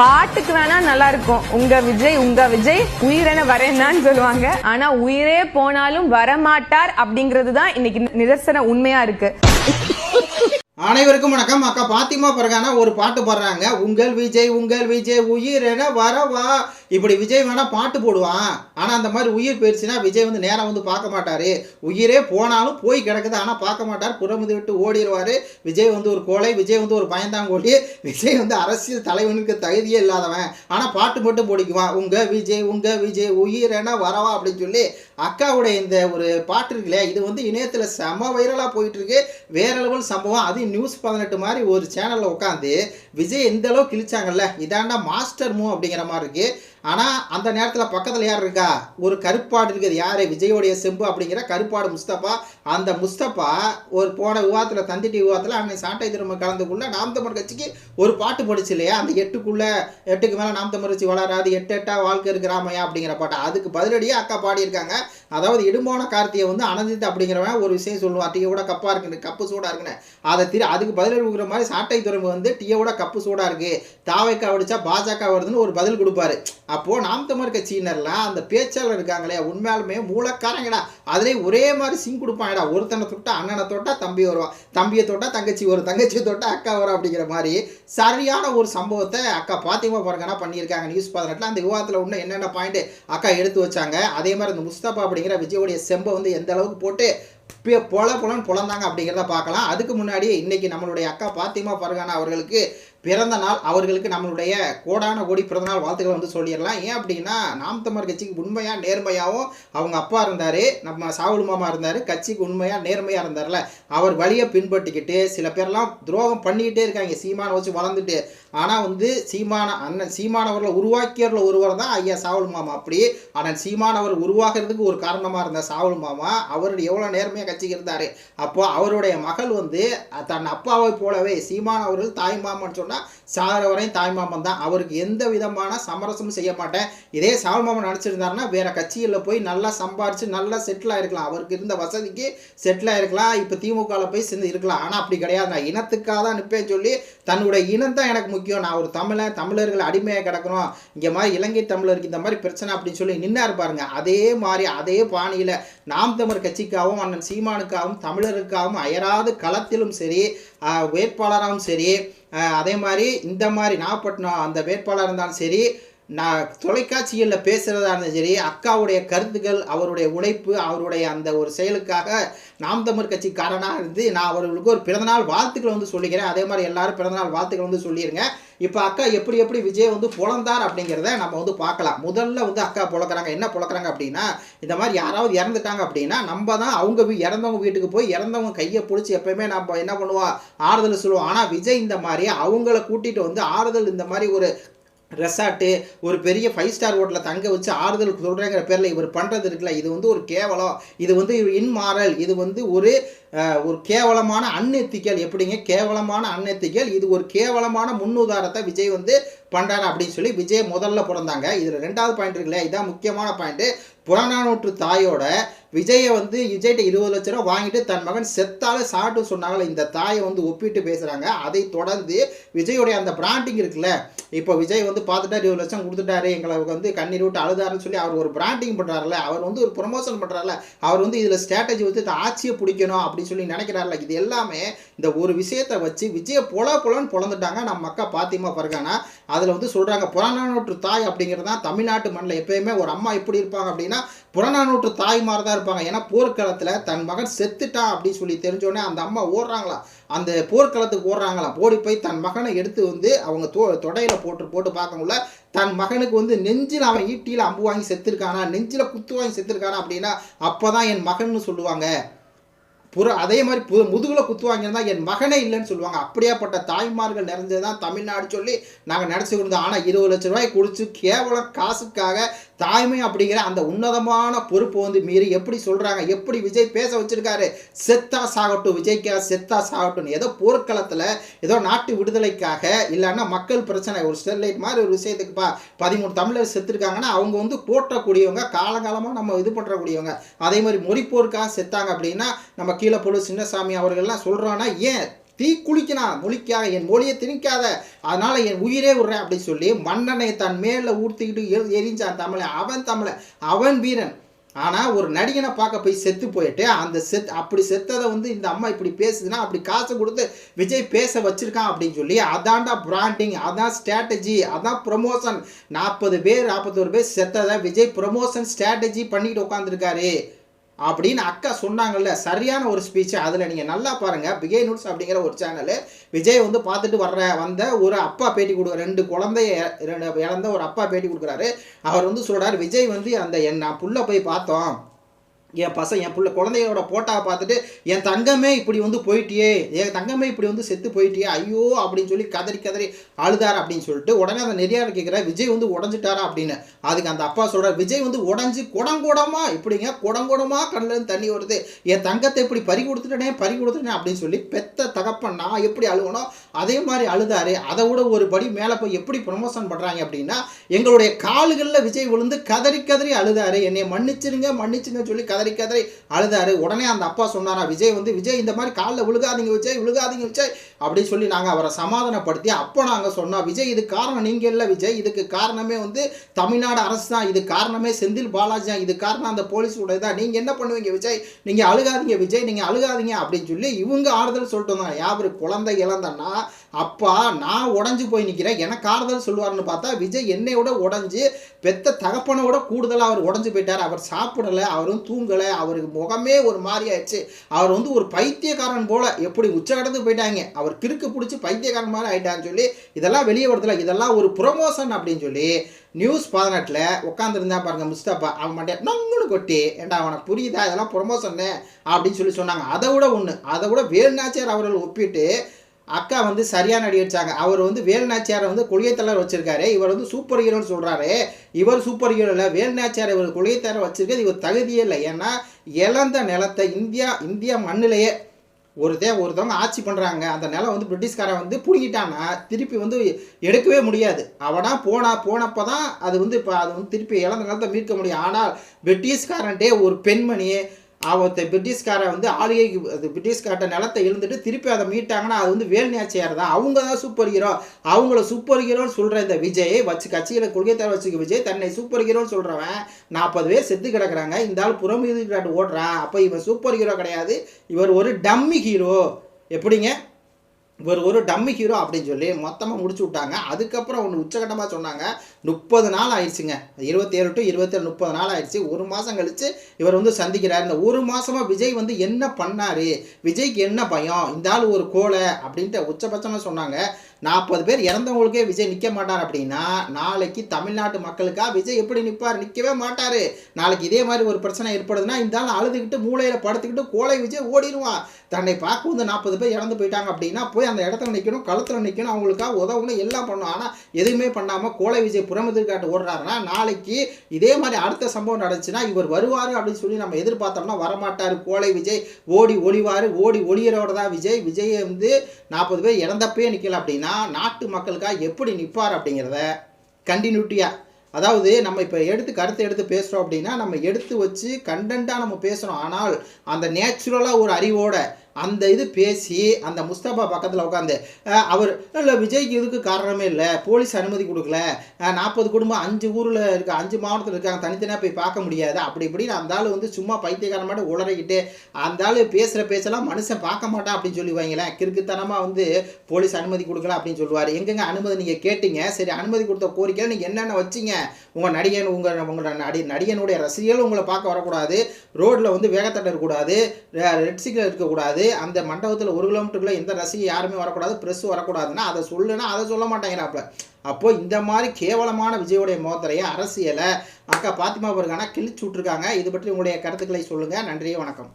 பாட்டுக்கு வேணா நல்லா இருக்கும். உங்க விஜய் உங்க விஜய் உயிரென வரேன்னு சொல்லுவாங்க. ஆனா உயிரே போனாலும் வரமாட்டார் அப்படிங்கிறது தான் இன்னைக்கு நிதர்சன உண்மையா இருக்கு. அனைவருக்கும் வணக்கம். அக்கா பாத்திமா பிறகான ஒரு பாட்டு பாடுறாங்க. உங்கள் விஜய் உங்கள் விஜய் உயிரென வரவா. இப்படி விஜய் வேணால் பாட்டு போடுவான். ஆனால் அந்த மாதிரி உயிர் போயிடுச்சுன்னா விஜய் வந்து நேராக வந்து பார்க்க மாட்டார். உயிரே போனாலும் போய் கிடக்குது ஆனால் பார்க்க மாட்டார். புறமுது விட்டு ஓடிடுவார். விஜய் வந்து ஒரு கோலை விஜய் வந்து ஒரு பயந்தாங்கோலி விஜய் வந்து அரசியல் தலைவனுக்கு தகுதியே இல்லாதவன். ஆனால் பாட்டு மட்டும் பிடிக்குவான். உங்கள் விஜய் உங்கள் விஜய் உயிர் என வரவா? அப்படின்னு சொல்லி அக்காவுடைய இந்த ஒரு பாட்டு இருக்குல்ல இது வந்து இணையத்தில் செம வைரலாக போயிட்டுருக்கு. வேற லெவல் சம்பவம். அது நியூஸ் பதினெட்டு மாதிரி ஒரு சேனலில் உட்காந்து விஜய் எந்த அளவுக்கு கிழிச்சாங்கல்ல இதாண்டா மாஸ்டர் மூ அப்படிங்கிற மாதிரி இருக்குது ஆனால் அந்த நேரத்தில் பக்கத்தில் யார் இருக்கா? ஒரு கருப்பாடு இருக்குது. யார்? விஜயோடைய செம்பு அப்படிங்கிற கருப்பாடு முஸ்தபா. அந்த முஸ்தபா ஒரு போன விவாதத்தில் தந்திட்டி விவாதத்தில் அன்னை சாட்டை திரும்ப கலந்துக்குள்ள நாம் தமிழ் கட்சிக்கு ஒரு பாட்டு படிச்சு இல்லையா? அந்த எட்டுக்குள்ளே எட்டுக்கு மேலே நாம் தமிழ் கட்சி வளராது எட்டு எட்டா வாழ்க்கை இருக்கிறாமையா அப்படிங்கிற பாட்டு. அதுக்கு பதிலடியாக அக்கா பாடியிருக்காங்க. அதாவது இடும்போன கார்த்தியை வந்து அனந்தித் அப்படிங்கிறவன் ஒரு விஷயம் சொல்லுவான். டீயோட கப்பாக இருக்குன்னு கப்பு சூடாக இருக்குன்னு. அதை திரு அதுக்கு பதில் கொடுக்குற மாதிரி சாட்டை துறைமுக வந்து டீயோட கப்பு சூடாக இருக்குது தாவைக்கா அடிச்சா பாஜக வருதுன்னு ஒரு பதில் கொடுப்பாரு. அப்போது நாம் தமிழ் கட்சியினர்லாம் அந்த பேச்சாளர் இருக்காங்களே உண்மையாலுமே மூலக்காரங்கடா. அதுலேயும் ஒரே மாதிரி சிங் கொடுப்பாங்கடா. ஒருத்தனை தொட்டா அண்ணனை தொட்டா தம்பி வருவான் தம்பியை தொட்டா தங்கச்சி வரும் தங்கச்சியை தொட்டா அக்கா வரும் அப்படிங்கிற மாதிரி சரியான ஒரு சம்பவத்தை அக்கா பாத்திமா பாருங்கன்னா பண்ணியிருக்காங்க. நியூஸ் பதினெட்டில் அந்த விவாதத்தில் இன்னும் என்னென்ன பாயிண்ட் அக்கா எடுத்து வச்சாங்க. அதே மாதிரி இந்த முஸ்தபா அப்படிங்கிற விஜயோடைய செம்பை வந்து எந்த அளவுக்கு போட்டு இப்போ பொல பொலன்னு புலந்தாங்க அப்படிங்கிறத பார்க்கலாம். அதுக்கு முன்னாடி இன்றைக்கி நம்மளுடைய அக்கா பாத்திமா பர்கானா அவர்களுக்கு பிறந்த நாள் அவர்களுக்கு நம்மளுடைய கோடான கோடி பிறந்த நாள் வாழ்த்துக்களை வந்து சொல்லிடலாம். ஏன் அப்படின்னா நாம் தமிழர் கட்சிக்கு உண்மையாக நேர்மையாகவும் அவங்க அப்பா இருந்தார் நம்ம சாவுல் மாமா இருந்தார் கட்சிக்கு உண்மையாக நேர்மையாக இருந்தார்ல. அவர் வழியை பின்பற்றிக்கிட்டு சில பேர்லாம் துரோகம் பண்ணிக்கிட்டே இருக்காங்க. சீமானை வச்சு வளர்ந்துட்டு ஆனால் வந்து சீமான அண்ணன் சீமானவர்களை உருவாக்கியவர்கள் ஒருவர் தான் ஐயா சாவல் மாமா. அப்படி ஆனால் சீமானவர் உருவாகிறதுக்கு ஒரு காரணமாக இருந்த சாவல் மாமா அவர் எவ்வளோ நேர்மையாக கட்சிக்கு இருந்தார் அப்போ அவருடைய மகள் வந்து தன் அப்பாவை போலவே சீமான் அவர்கள் தாய் மாமன் சொன்னால் சாகிற வரையும் தாய் மாமன் தான். அவருக்கு எந்த விதமான சமரசமும் செய்ய மாட்டேன். இதே சாவல் மாமன் நடிச்சிருந்தாருன்னா வேற கட்சிகளில் போய் நல்லா சம்பாரித்து நல்லா செட்டில் ஆகிருக்கலாம் அவருக்கு இருந்த வசதிக்கு செட்டில் ஆகிருக்கலாம் இப்போ திமுகவில் போய் சேர்ந்து இருக்கலாம். ஆனால் அப்படி கிடையாது நான் இனத்துக்காக தான் நிற்பேன் சொல்லி தன்னுடைய இனம் தான் எனக்கு முக்கியம். முக்கியம். நான் ஒரு தமிழன் தமிழர்கள் அடிமையாக கிடக்கணும். இங்கே மாதிரி இலங்கை தமிழருக்கு இந்த மாதிரி பிரச்சனை அப்படின்னு சொல்லி நின்னார் பாருங்க. அதே மாதிரி அதே பாணியில் நாம் தமிழ் கட்சிக்காகவும் அண்ணன் சீமானுக்காகவும் தமிழருக்காகவும் அயராது களத்திலும் சரி வேட்பாளராகவும் சரி அதே மாதிரி இந்த மாதிரி நாகப்பட்டினம் அந்த வேட்பாளர் இருந்தாலும் சரி நான் தொலைக்காட்சிகளில் பேசுகிறதா இருந்தாலும் சரி அக்காவுடைய கருத்துக்கள் அவருடைய உழைப்பு அவருடைய அந்த ஒரு செயலுக்காக நாம் தமிழ் கட்சிக்காரனாக இருந்து நான் அவர்களுக்கு ஒரு பிறந்தநாள் வாழ்த்துக்களை வந்து சொல்லிக்கிறேன். அதே மாதிரி எல்லாரும் பிறந்தநாள் வாழ்த்துக்கள் வந்து சொல்லிடுங்க இப்போ அக்கா எப்படி எப்படி விஜய் வந்து புலந்தார் அப்படிங்கிறத நம்ம வந்து பார்க்கலாம். முதல்ல வந்து அக்கா புழக்கிறாங்க என்ன புழக்கிறாங்க அப்படின்னா இந்த மாதிரி யாராவது இறந்துட்டாங்க அப்படின்னா நம்ம தான் அவங்க வீ இறந்தவங்க வீட்டுக்கு போய் இறந்தவங்க கையை பிடிச்சி எப்பயுமே நம்ம என்ன பண்ணுவோம் ஆறுதல் சொல்லுவோம் ஆனால் விஜய் இந்த மாதிரி அவங்கள கூட்டிகிட்டு வந்து ஆறுதல் இந்த மாதிரி ஒரு ரெசார்ட்டு ஒரு பெரிய ஃபைவ் ஸ்டார் ஹோட்டலில் தங்க வச்சு ஆறுதல் சொல்கிறேங்கிற பேரில் இவர் பண்ணுறது இருக்குல்ல இது வந்து ஒரு கேவலம். இது வந்து இன்மாரல் இது வந்து ஒரு ஒரு கேவலமான அன்னெத்திக்கல் எப்படிங்க? கேவலமான அன்னெத்திக்கல் இது ஒரு கேவலமான முன்னுதாரத்தை விஜய் வந்து பண்ணுறாரு அப்படின்னு சொல்லி விஜய் முதல்ல பிறந்தாங்க. இதில் ரெண்டாவது பாயிண்ட் இருக்குல்ல இதான் முக்கியமான பாயிண்ட்டு புறநானூற்று தாயோட விஜயை வந்து விஜய்கிட்ட இருபது லட்ச ரூபா வாங்கிட்டு தன் மகன் செத்தால சாட்டு சொன்னாங்களே இந்த தாயை வந்து ஒப்பிட்டு பேசுகிறாங்க அதை தொடர்ந்து விஜயோடைய அந்த பிராண்டிங் இருக்குல்ல இப்போ விஜய் வந்து பார்த்துட்டா இருபது லட்சம் கொடுத்துட்டாரு எங்களை வந்து கண்ணீர் விட்டு அழுதாருன்னு சொல்லி அவர் ஒரு பிராண்டிங் பண்ணுறாருல அவர் வந்து ஒரு ப்ரொமோஷன் பண்ணுறாருல அவர் வந்து இதில் ஸ்ட்ராட்டஜி வச்சு ஆட்சியை பிடிக்கணும் அப்படின்னு அப்படின்னு சொல்லி நினைக்கிறார்ல. இது எல்லாமே இந்த ஒரு விஷயத்தை வச்சு விஜய பொல பொலன்னு பொழந்துட்டாங்க நம்ம அக்கா பாத்திமா பர்கானா அதில் வந்து சொல்கிறாங்க புறநானூற்று தாய் அப்படிங்கிறது தான் தமிழ்நாட்டு மண்ணில் எப்பயுமே ஒரு அம்மா எப்படி இருப்பாங்க அப்படின்னா புறநானூற்று தாய் மாதிரி தான் இருப்பாங்க. ஏன்னா போர்க்களத்தில் தன் மகன் செத்துட்டான் அப்படின்னு சொல்லி தெரிஞ்சோடனே அந்த அம்மா ஓடுறாங்களா? அந்த போர்க்களத்துக்கு ஓடுறாங்களாம் ஓடி போய் தன் மகனை எடுத்து வந்து அவங்க தொ தொடையில் போட்டு போட்டு பார்க்கக்குள்ள தன் மகனுக்கு வந்து நெஞ்சில் அவன் ஈட்டியில் அம்பு வாங்கி செத்துருக்கானா? நெஞ்சில் குத்து வாங்கி செத்துருக்கானா அப்படின்னா அப்போ தான் என் மகன் சொல்லுவாங்க. புற அதே மாதிரி பு முதுகில் குத்து வாங்கியிருந்தா என் மகனே இல்லைன்னு சொல்லுவாங்க. அப்படியாப்பட்ட தாய்மார்கள் நிறைஞ்சது தான் தமிழ்நாடு சொல்லி நாங்கள் நினச்சிக்கிட்டு இருந்தோம். ஆனால் இருபது லட்ச ரூபாய் கொடுத்து கேவலம் காசுக்காக தாய்மை அப்படிங்கிற அந்த உன்னதமான பொறுப்பு வந்து மீறி எப்படி சொல்கிறாங்க எப்படி விஜய் பேச வச்சுருக்காரு செத்தா சாகட்டும் விஜய்க்கா செத்தா சாகட்டும் ஏதோ போர்க்களத்தில் ஏதோ நாட்டு விடுதலைக்காக இல்லைன்னா மக்கள் பிரச்சனை ஒரு ஸ்டெர்லைட் மாதிரி ஒரு விஷயத்துக்குப்பா பதிமூணு தமிழர் செத்துருக்காங்கன்னா அவங்க வந்து போற்றக்கூடியவங்க காலங்காலமாக நம்ம இது பண்ணுறக்கூடியவங்க அதே மாதிரி மொழிப்போருக்காக செத்தாங்க அப்படின்னா நம்ம கீழே பொழு சின்னசாமி அவர்கள்லாம் சொல்கிறோன்னா ஏன் தீ குளிக்கணும் மொழிக்காக என் மொழியை திணிக்காத அதனால என் உயிரே விடுறேன் அப்படின்னு சொல்லி மன்னனை தன் மேல ஊர்த்திக்கிட்டு எரி- எரிஞ்சான் தமிழை. அவன் தமிழை. அவன் வீரன். ஆனால் ஒரு நடிகனை பார்க்க போய் செத்து போயிட்டு அந்த செத் அப்படி செத்ததை வந்து இந்த அம்மா இப்படி பேசுதுன்னா அப்படி காசு கொடுத்து விஜய் பேச வச்சுருக்கான் அப்படின்னு சொல்லி அதான்டா பிராண்டிங் அதான் ஸ்ட்ராட்டஜி அதான் ப்ரொமோஷன் நாற்பது பேர் நாற்பத்தோரு பேர் செத்ததை விஜய் ப்ரொமோஷன் ஸ்ட்ராட்டஜி பண்ணிக்கிட்டு உட்காந்துருக்காரு அப்படின்னு அக்கா சொன்னாங்கல்ல சரியான ஒரு ஸ்பீச் அதில் நீங்கள் நல்லா பாருங்கள் விஜய் நியூஸ் அப்படிங்கிற ஒரு சேனலு விஜய் வந்து பார்த்துட்டு வர்ற வந்த ஒரு அப்பா பேட்டி கொடுக்குற ரெண்டு குழந்தைய இழந்த ஒரு அப்பா பேட்டி கொடுக்குறாரு. அவர் வந்து சொல்கிறார் விஜய் வந்து அந்த என் நான் புள்ள போய் பார்த்தோம். என் பசங்க என் பிள்ளை குழந்தையோட போட்டா பார்த்துட்டு என் தங்கமே இப்படி வந்து போயிட்டியே என் தங்கமே இப்படி வந்து செத்து போயிட்டியே ஐயோ அப்படின்னு சொல்லி கதறி கதறி அழுதார் அப்படின்னு சொல்லிட்டு உடனே அந்த நெறியார் கேட்குற விஜய் வந்து உடஞ்சிட்டாரா? அப்படின்னு. அதுக்கு அந்த அப்பா சொல்கிற விஜய் வந்து உடஞ்சி குடங்கூடமாக இப்படிங்க குடங்கூடமாக கண்ணுல தண்ணி வருது. என் தங்கத்தை இப்படி பறி கொடுத்துட்டனே பறி கொடுத்துட்டேன் அப்படின்னு சொல்லி பெத்த தகப்பன் நான் எப்படி அழுகணும் அதே மாதிரி அழுதாரு. அதை விட ஒரு படி மேலே போய் எப்படி ப்ரொமோஷன் பண்ணுறாங்க அப்படின்னா எங்களுடைய கால்களில் விஜய் விழுந்து கதறி கதறி அழுதாரு. என்னை மன்னிச்சிருங்க மன்னிச்சுங்க சொல்லி கதறி கதறி அழுதாரு. உடனே அந்த அப்பா சொன்னாரா விஜய் வந்து விஜய் இந்த மாதிரி காலில் விழுகாதீங்க விஜய் விழுகாதீங்க விஜய். அப்படின்னு சொல்லி நாங்கள் அவரை சமாதானப்படுத்தி அப்போ நாங்கள் சொன்னோம் விஜய் இது காரணம் நீங்கள் இல்லை விஜய். இதுக்கு காரணமே வந்து தமிழ்நாடு அரசு தான். இது காரணமே செந்தில் பாலாஜி தான். இது காரணம் அந்த போலீஸ் உடைய தான். நீங்கள் என்ன பண்ணுவீங்க விஜய்? நீங்கள் அழுகாதீங்க விஜய். நீங்கள் அழுகாதீங்க. அப்படின்னு சொல்லி இவங்க ஆறுதல் சொல்லிட்டு வந்தாங்க. யாரு குழந்தை இழந்தன்னா அப்பா நான் உடஞ்சி போய் நிற்கிறேன் எனக்கு ஆறுதல் சொல்லுவார்னு பார்த்தா விஜய் என்னையோட உடஞ்சி பெத்த தகப்பனோட கூடுதலாக அவர் உடஞ்சு போயிட்டார். அவர் சாப்பிடலை அவரும் தூங்கலை அவருக்கு முகமே ஒரு மாதிரி ஆயிடுச்சு. அவர் வந்து ஒரு பைத்தியக்காரன் போல எப்படி உச்சகடந்து போயிட்டாங்க. அவர் கிறுக்கு பிடிச்சி பைத்தியக்காரன் மாதிரி ஆயிட்டான்னு சொல்லி இதெல்லாம் வெளியே வருதுல இதெல்லாம் ஒரு ப்ரொமோஷன் அப்படின்னு சொல்லி நியூஸ் பதினெட்டில் உட்காந்துருந்தா பாருங்க முஸ்தபா அவன் மண்டே நங்குன்னு கொட்டி ஏண்டா அவனுக்கு புரியுதா? இதெல்லாம் ப்ரொமோஷன்னு அப்படின்னு சொல்லி சொன்னாங்க. அதை விட ஒன்று அதை விட வேலுநாச்சியார் அவர்கள் ஒப்பிட்டு அக்கா வந்து சரியான நடி அடிச்சாங்க அவர் வந்து வேலுநாச்சியாரை வந்து கொள்கைத்தலைவர் வச்சிருக்காரு. இவர் வந்து சூப்பர் ஹீரோன்னு சொல்கிறாரு இவர் சூப்பர் ஹீரோ இல்லை. வேலுநாச்சியார் இவர் கொள்கைத்தலைவர் வச்சிருக்கிறது இவர் தகுதியே இல்லை. ஏன்னா இழந்த நிலத்தை இந்தியா இந்தியா மண்ணிலேயே ஒருத்தே ஒருத்தவங்க ஆட்சி பண்ணுறாங்க அந்த நிலம் வந்து பிரிட்டிஷ்காரன் வந்து பிடிங்கிட்டான்னா திருப்பி வந்து எடுக்கவே முடியாது. அவனா போனா போனப்போ தான் அது வந்து இப்போ அது வந்து திருப்பி இழந்த நிலத்தை மீட்க முடியும். ஆனால் பிரிட்டிஷ்காரன்ட்டே ஒரு பெண்மணி அவத்த பிரிட்டிஷ்காரன் வந்து ஆளுகைக்கு அது பிரிட்டிஷ்கார்ட்ட நிலத்தை எழுந்துட்டு திருப்பி அதை மீட்டாங்கன்னா அது வந்து வேல்நாச்சியார் தான் அவங்க தான் சூப்பர் ஹீரோ அவங்கள சூப்பர் ஹீரோன்னு சொல்கிற இந்த விஜய் வச்சு கட்சியில் கொள்கை தலைவர் வச்சுக்க விஜய் தன்னை சூப்பர் ஹீரோன்னு சொல்கிறவன் நாற்பது பேர் செத்து கிடக்குறாங்க. இந்த ஆள் புறம் காட்டு ஓடுறான். அப்போ இவன் சூப்பர் ஹீரோ கிடையாது. இவர் ஒரு டம்மி ஹீரோ எப்படிங்க? இவர் ஒரு டம்மி ஹீரோ அப்படின்னு சொல்லி மொத்தமாக முடிச்சு விட்டாங்க. அதுக்கப்புறம் ஒன்று உச்சகட்டமாக சொன்னாங்க முப்பது நாள் ஆயிடுச்சுங்க. இருபத்தேழு டு இருபத்தேழு முப்பது நாள் ஆயிடுச்சு. ஒரு மாதம் கழித்து இவர் வந்து சந்திக்கிறார் இந்த ஒரு மாதமாக விஜய் வந்து என்ன பண்ணார்? விஜய்க்கு என்ன பயம்? இந்த ஆள் ஒரு கோலை அப்படின்ட்டு உச்சபட்சமாக சொன்னாங்க. நாற்பது பேர் இறந்தவங்களுக்கே விஜய் நிற்க மாட்டார் அப்படின்னா நாளைக்கு தமிழ்நாட்டு மக்களுக்காக விஜய் எப்படி நிற்பார் நிற்கவே மாட்டார். நாளைக்கு இதே மாதிரி ஒரு பிரச்சனை ஏற்படுதுன்னா இந்த ஆள் அழுதுகிட்டு மூளையில் படுத்துக்கிட்டு கோலை விஜய் ஓடிடுவான். தன்னை பார்க்க வந்து நாற்பது பேர் இறந்து போயிட்டாங்க அப்படின்னா போய் அந்த இடத்துல நிற்கணும் களத்தில் நிற்கணும் அவங்களுக்காக உதவணும் எல்லாம் பண்ணணும் ஆனால் எதுவுமே பண்ணாமல் கோலை விஜய் புறமுதிர்காட்டு ஓடுறாருன்னா நாளைக்கு இதே மாதிரி அடுத்த சம்பவம் நடந்துச்சுன்னா இவர் வருவார் அப்படின்னு சொல்லி நம்ம எதிர்பார்த்தோம்னா வரமாட்டார். கோலை விஜய் ஓடி ஒளிவார். ஓடி ஒளியரோட தான் விஜய். விஜய் வந்து நாற்பது பேர் இறந்தப்பே நிற்கல அப்படின்னா நாட்டு மக்களுக்காக எப்படி நிற்பார் அப்படிங்கிறத கண்டினியூட்டியாக அதாவது நம்ம இப்போ எடுத்து கருத்தை எடுத்து பேசுகிறோம் அப்படின்னா நம்ம எடுத்து வச்சு கண்டென்ட்டாக நம்ம பேசுகிறோம் ஆனால் அந்த நேச்சுரலாக ஒரு அறிவோட அந்த இது பேசி அந்த முஸ்தபா பக்கத்தில் உட்காந்து அவர் இல்லை விஜய்க்கு இதுக்கு காரணமே இல்லை. போலீஸ் அனுமதி கொடுக்கல. நாற்பது குடும்பம் அஞ்சு ஊரில் இருக்க அஞ்சு மாவட்டத்தில் இருக்காங்க. தனித்தனியாக போய் பார்க்க முடியாது. அப்படி இப்படின்னு அந்த ஆள் வந்து சும்மா பைத்தியக்காரன் மட்டும் உளறிக்கிட்டு அந்த ஆள் பேசுகிற பேச்செல்லாம் மனுஷன் பார்க்க மாட்டான் அப்படின்னு சொல்லி வைங்களேன். கிறுக்குத்தனமாக வந்து போலீஸ் அனுமதி கொடுக்கல அப்படின்னு சொல்லுவார். எங்கெங்க அனுமதி நீங்கள் கேட்டீங்க? சரி அனுமதி கொடுத்த கோரிக்கையில் நீங்கள் என்னென்ன வச்சீங்க? உங்கள் நடிகன் உங்கள் உங்களோட நடி நடிகனுடைய ரசிகர்கள் உங்களை பார்க்க வரக்கூடாது. ரோட்டில் வந்து வேகத்தட்ட இருக்கக்கூடாது ரெட் சிக்னல் இருக்கக்கூடாது. அந்த மண்டபத்தில் ஒரு கிலோமீட்டருக்குள்ளே எந்த ரசிகை யாருமே வரக்கூடாது ப்ரெஸ் வரக்கூடாதுன்னா அதை சொல்லுன்னா அதை சொல்ல மாட்டேங்கிறாப்புல. அப்போ இந்த மாதிரி கேவலமான விஜயோடைய மோத்தரையை அரசியலை அக்கா பாத்திமா பருகானா கிழிச்சு விட்ருக்காங்க இது பற்றி உங்களுடைய கருத்துக்களை சொல்லுங்கள் நன்றி வணக்கம்.